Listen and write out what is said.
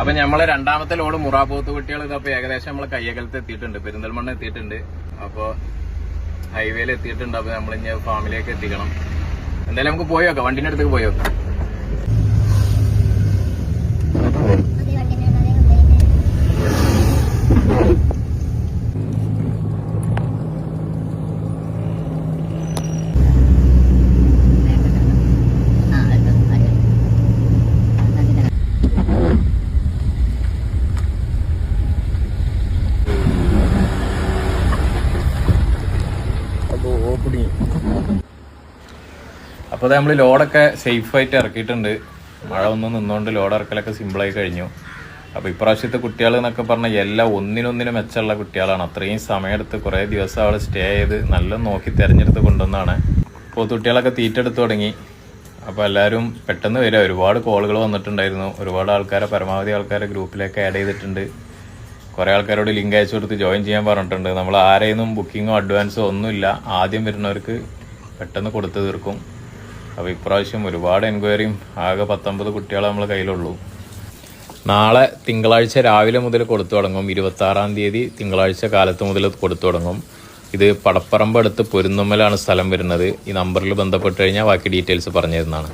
അപ്പൊ നമ്മളെ രണ്ടാമത്തെ ലോഡ് മുറാപോത്ത് കുട്ടികൾ ഇതപ്പോ ഏകദേശം നമ്മൾ കയ്യകലത്ത് എത്തിയിട്ടുണ്ട് പെരിന്തൽമണ്ണ എത്തിയിട്ടുണ്ട്. അപ്പൊ ഹൈവേയിൽ എത്തിയിട്ടുണ്ട് അപ്പൊ നമ്മൾ ഇനി ഫാമിലേക്ക് എത്തിക്കണം. എന്തായാലും നമുക്ക് പോയി നോക്കാം വണ്ടിന്റെ അടുത്തേക്ക് പോയി നോക്കാം. അപ്പോൾ നമ്മൾ ലോഡൊക്കെ സേഫ് ആയിട്ട് ഇറക്കിയിട്ടുണ്ട്. മഴ ഒന്നും നിന്നുകൊണ്ട് ലോഡ് ഇറക്കലൊക്കെ സിമ്പിളായി കഴിഞ്ഞു. അപ്പോൾ ഇപ്രാവശ്യത്തെ കുട്ടികൾ എന്നൊക്കെ പറഞ്ഞാൽ എല്ലാം ഒന്നിനൊന്നിനും മെച്ചമുള്ള കുട്ടികളാണ്. അത്രയും സമയമെടുത്ത് കുറേ ദിവസം അവിടെ സ്റ്റേ ചെയ്ത് നല്ല നോക്കി തിരഞ്ഞെടുത്ത് കൊണ്ടുവന്നാണ്. പോത്തുകുട്ടികളൊക്കെ തീറ്റെടുത്ത് തുടങ്ങി. അപ്പോൾ എല്ലാവരും പെട്ടെന്ന് വരിക. ഒരുപാട് കോളുകൾ വന്നിട്ടുണ്ടായിരുന്നു. ഒരുപാട് ആൾക്കാരെ പരമാവധി ആൾക്കാരെ ഗ്രൂപ്പിലേക്ക് ആഡ് ചെയ്തിട്ടുണ്ട്. കുറേ ആൾക്കാരോട് ലിങ്ക് അയച്ചു കൊടുത്ത് ജോയിൻ ചെയ്യാൻ പറഞ്ഞിട്ടുണ്ട്. നമ്മൾ ആരെയൊന്നും ബുക്കിങ്ങോ അഡ്വാൻസോ ഒന്നുമില്ല. ആദ്യം വരുന്നവർക്ക് പെട്ടെന്ന് കൊടുത്തു തീർക്കും. അപ്പോൾ ഇപ്രാവശ്യം ഒരുപാട് എൻക്വയറിയും. ആകെ പത്തൊമ്പത് കുട്ടികളെ നമ്മൾ കയ്യിലുള്ളൂ. നാളെ തിങ്കളാഴ്ച രാവിലെ മുതൽ കൊടുത്തു തുടങ്ങും. ഇരുപത്തി ആറാം തീയതി തിങ്കളാഴ്ച കാലത്ത് മുതൽ കൊടുത്തു തുടങ്ങും. ഇത് പടപ്പറമ്പ് അടുത്ത് പൊരുന്നമ്മലാണ് സ്ഥലം വരുന്നത്. ഈ നമ്പറിൽ ബന്ധപ്പെട്ട് കഴിഞ്ഞാൽ ബാക്കി ഡീറ്റെയിൽസ് പറഞ്ഞു തരുന്നതാണ്